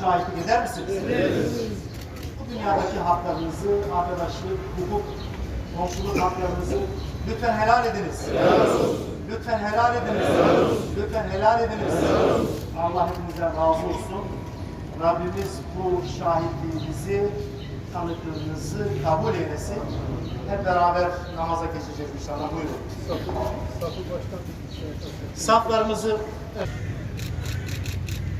şahitlik eder misiniz? Bu dünyadaki haklarınızı, arkadaşlık, hukuk, komşuluk haklarınızı lütfen helal ediniz. Lütfen helal ediniz. Lütfen helal ediniz. Allah hepinizden razı olsun. Rabbimiz bu şahitliğinizi, tanıklığınızı kabul eylesin. Hep beraber namaza geçeceğiz inşallah. Buyurun. Saflarımızı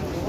como